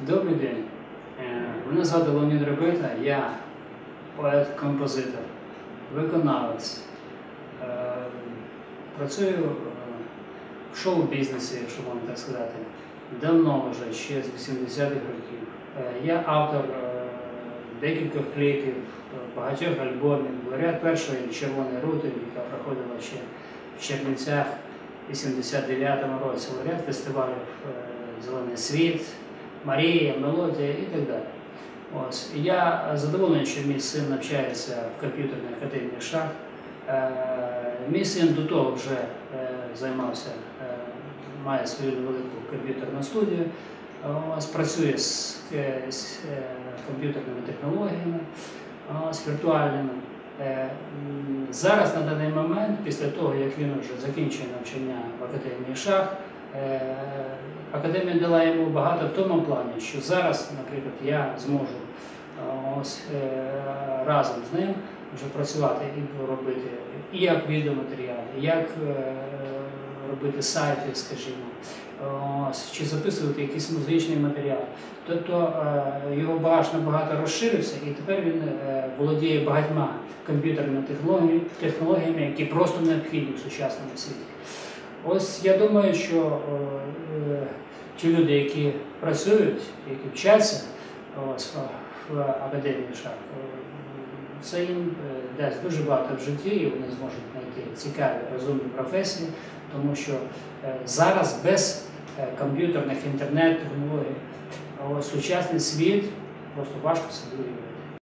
Добрий день. Е, Мене звати Леонід Ребита, я поет-композитор, виконавець. Е, Працюю е, в шоу-бізнесі, якщо можна так сказати, давно вже, ще з 80-х років. Я автор декількох кліпів, багатьох альбомів, лауреат першої червоної рути, яка проходила ще в Чернівцях у 89-му році, лауреат фестивалів Зелений світ, Марія, Мелодія і так далі. Ось. Я задоволений, що мій син навчається в комп'ютерній академії шах. Е, Мій син до того вже е, займався, е, має свою невелику комп'ютерну студію, ось, працює з, з комп'ютерними технологіями, ось, віртуальними. Зараз на даний момент, після того, як він вже закінчує навчання в академії шах, академія дала йому багато в тому плані, що зараз, наприклад, я зможу е, ось, е, разом з ним вже працювати і робити і як відеоматеріали, і як е, робити сайти, скажімо, ось, чи записувати якийсь музичний матеріал. Тобто його багаж набагато розширився, і тепер він володіє багатьма комп'ютерними технологіями, які просто необхідні в сучасному світі. Ось я думаю, що ті люди, які працюють, які вчаться ось, в, академії шах, це їм е, дасть дуже багато в житті, і вони зможуть знайти цікаві, розумні професії, тому що е, зараз без е, комп'ютерних інтернет-технологій сучасний світ просто важко собі уявити.